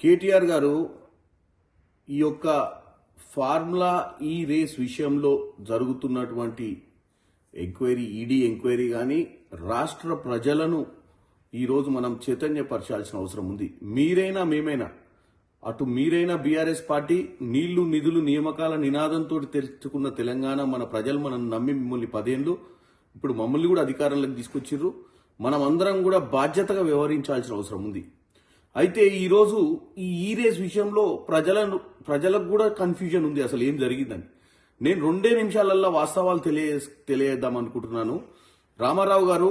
కేటీఆర్ గారు ఈ యొక్క ఫార్ములా ఈ రేస్ విషయంలో జరుగుతున్నటువంటి ఎంక్వైరీ ఈడీ ఎంక్వైరీ కానీ రాష్ట్ర ప్రజలను ఈరోజు మనం చైతన్యపరచాల్సిన అవసరం ఉంది. మీరైనా మేమైనా అటు మీరైనా బీఆర్ఎస్ పార్టీ నీళ్ళు నిధులు నియామకాల నినాదంతో తెరుచుకున్న తెలంగాణ మన ప్రజలు మనం నమ్మి మిమ్మల్ని పదేళ్ళు ఇప్పుడు మమ్మల్ని కూడా అధికారంలోకి తీసుకొచ్చిర్రు. మనం అందరం కూడా బాధ్యతగా వ్యవహరించాల్సిన అవసరం ఉంది. అయితే ఈరోజు ఈ ఈ రేస్ విషయంలో ప్రజలను ప్రజలకు కూడా కన్ఫ్యూజన్ ఉంది అసలు ఏం జరిగిందని. నేను రెండే నిమిషాలల్లో వాస్తవాలు తెలియ తెలియద్దాం అనుకుంటున్నాను. రామారావు గారు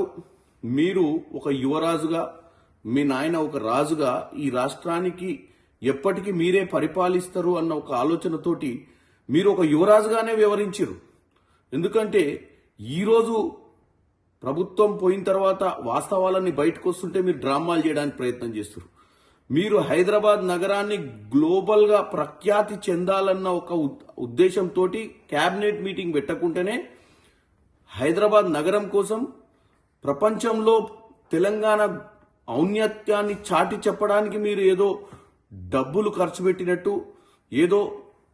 మీరు ఒక యువరాజుగా మీ నాయన ఒక రాజుగా ఈ రాష్ట్రానికి ఎప్పటికీ మీరే పరిపాలిస్తారు అన్న ఒక ఆలోచనతోటి మీరు ఒక యువరాజుగానే వివరించారు ఎందుకంటే ఈరోజు ప్రభుత్వం పోయిన తర్వాత వాస్తవాలన్నీ బయటకు వస్తుంటే మీరు డ్రామాలు చేయడానికి ప్రయత్నం చేస్తారు మీరు హైదరాబాద్ నగరాన్ని గ్లోబల్గా ప్రఖ్యాతి చెందాలన్న ఒక ఉద్దేశంతో క్యాబినెట్ మీటింగ్ పెట్టకుంటేనే హైదరాబాద్ నగరం కోసం ప్రపంచంలో తెలంగాణ ఔన్నత్యాన్ని చాటి చెప్పడానికి మీరు ఏదో డబ్బులు ఖర్చు పెట్టినట్టు ఏదో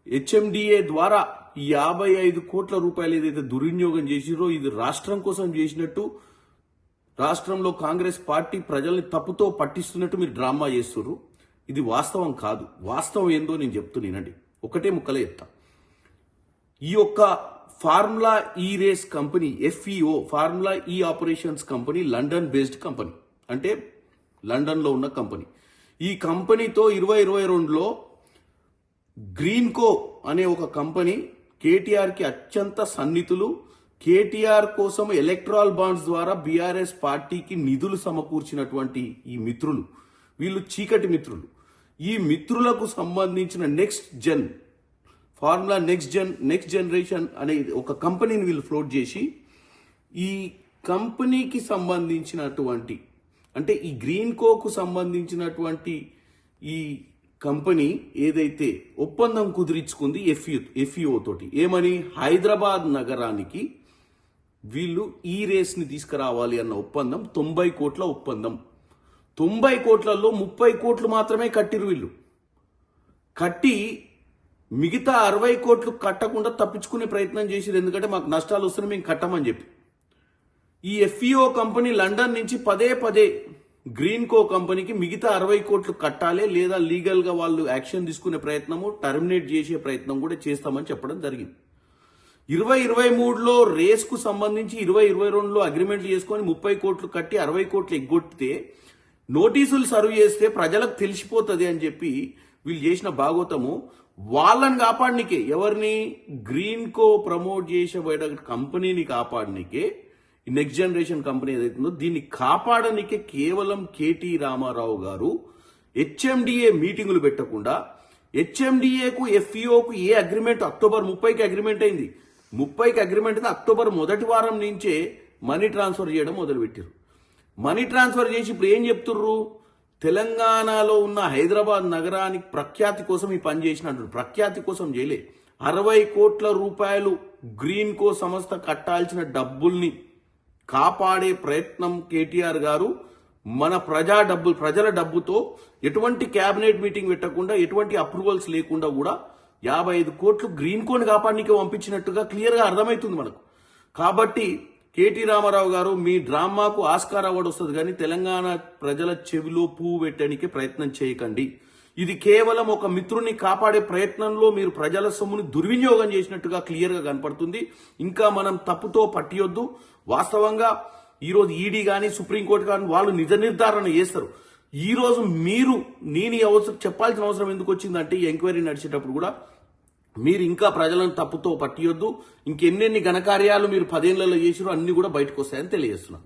హెచ్ఎండిఏ ద్వారా యాభై ఐదు కోట్ల రూపాయలు ఏదైతే దుర్వినియోగం చేసిరో ఇది రాష్ట్రం కోసం చేసినట్టు రాష్ట్రంలో కాంగ్రెస్ పార్టీ ప్రజల్ని తప్పుతో పట్టిస్తున్నట్టు మీరు డ్రామా చేస్తున్నారు ఇది వాస్తవం కాదు. వాస్తవం ఏందో నేను చెప్తున్నానండి ఒకటే ముక్కలే చెప్తా. ఈ యొక్క formula E race company FEO formula E operations company London based company. అంటే లండన్లో ఉన్న కంపెనీ. ఈ కంపెనీతో ఇరవై ఇరవై రెండులో గ్రీన్కో అనే ఒక కంపెనీ కేటీఆర్కి అత్యంత సన్నిహితులు కేటీఆర్ కోసం ఎలక్ట్రాల్ బాండ్స్ ద్వారా బీఆర్ఎస్ పార్టీకి నిధులు సమకూర్చినటువంటి ఈ మిత్రులు వీళ్ళు చీకటి మిత్రులు. ఈ మిత్రులకు సంబంధించిన next gen formula next gen next generation అనే ఒక కంపెనీని వీళ్ళు ఫ్లోట్ చేసి ఈ కంపెనీకి సంబంధించినటువంటి అంటే ఈ గ్రీన్ కోకు సంబంధించినటువంటి ఈ కంపెనీ ఏదైతే ఒప్పందం కుదిరించుకుంది ఎఫ్యూ ఎఫ్ఈఓ తోటి ఏమని? హైదరాబాద్ నగరానికి వీళ్ళు ఈ రేస్ని తీసుకురావాలి అన్న ఒప్పందం తొంభై కోట్ల ఒప్పందం. తొంభై కోట్లలో ముప్పై కోట్లు మాత్రమే కట్టిరు వీళ్ళు. కట్టి మిగతా అరవై కోట్లు కట్టకుండా తప్పించుకునే ప్రయత్నం చేసిరు ఎందుకంటే మాకు నష్టాలు వస్తున్నాయి మేము కట్టమని చెప్పి. ఈ ఎఫ్ఈఓ కంపెనీ లండన్ నుంచి పదే పదే గ్రీన్ కో కంపెనీకి మిగతా అరవై కోట్లు కట్టాలి లేదా లీగల్గా వాళ్ళు యాక్షన్ తీసుకునే ప్రయత్నము టర్మినేట్ చేసే ప్రయత్నం కూడా చేస్తామని చెప్పడం జరిగింది. ఇరవై ఇరవై మూడులో రేస్కు సంబంధించి ఇరవై ఇరవై రెండులో అగ్రిమెంట్లు చేసుకొని ముప్పై కోట్లు కట్టి అరవై కోట్లు ఎగ్గొట్టితే నోటీసులు సర్వ్ చేస్తే ప్రజలకు తెలిసిపోతుంది అని చెప్పి వీళ్ళు చేసిన భాగవతము వాళ్ళని కాపాడనికే ఎవరిని? గ్రీన్ కో ప్రమోట్ చేసే కంపెనీని కాపాడనికే ఈ నెక్స్ట్ జనరేషన్ కంపెనీ ఏదైతుందో దీన్ని కాపాడనికే కేవలం కేటీ రామారావు గారు హెచ్ఎండిఏ మీటింగులు పెట్టకుండా హెచ్ఎండిఏకు ఎఫ్ఈఓకు ఏ అగ్రిమెంట్ అక్టోబర్ ముప్పైకి అగ్రిమెంట్ అయింది. ముప్పైకి అగ్రిమెంట్ అక్టోబర్ మొదటి వారం నుంచే మనీ ట్రాన్స్ఫర్ చేయడం మొదలుపెట్టారు మనీ ట్రాన్స్ఫర్ చేసి ఇప్పుడు ఏం చెప్తుర్రు? తెలంగాణలో ఉన్న హైదరాబాద్ నగరానికి ప్రఖ్యాతి కోసం ఈ పని చేసినట్టు ప్రఖ్యాతి కోసం చేయలే. అరవై కోట్ల రూపాయలు గ్రీన్ కో సంస్థ కట్టాల్సిన డబ్బుల్ని కాపాడే ప్రయత్నం కేటీఆర్ గారు. మన ప్రజా డబ్బులు ప్రజల డబ్బుతో ఎటువంటి కేబినెట్ మీటింగ్ పెట్టకుండా ఎటువంటి అప్రూవల్స్ లేకుండా కూడా యాభై ఐదు కోట్లు గ్రీన్ కోన్ కాపాడనీకి పంపించినట్టుగా క్లియర్గా అర్థమవుతుంది మనకు. కాబట్టి కేటీ రామారావు గారు మీ డ్రామాకు ఆస్కార్ అవార్డు వస్తుంది కానీ తెలంగాణ ప్రజల చెవిలో పువ్వు పెట్టడానికి ప్రయత్నం చేయకండి. ఇది కేవలం ఒక మిత్రుని కాపాడే ప్రయత్నంలో మీరు ప్రజల సొమ్ముని దుర్వినియోగం చేసినట్టుగా క్లియర్గా కనపడుతుంది. ఇంకా మనం తప్పుతో పట్టియొద్దు. వాస్తవంగా ఈరోజు ఈడీ కానీ సుప్రీంకోర్టు కానీ వాళ్ళు నిజ నిర్ధారణ చేస్తారు. ఈరోజు మీరు నేను ఈ అవసరం చెప్పాల్సిన అవసరం ఎందుకు వచ్చిందంటే ఈ ఎంక్వైరీ నడిచేటప్పుడు కూడా మీరు ఇంకా ప్రజలను తప్పుతో పట్టియొద్దు. ఇంకెన్నెన్ని ఘనకార్యాలు మీరు పదేళ్ళలో చేసిరో అన్ని కూడా బయటకు వస్తాయని తెలియజేస్తున్నాను.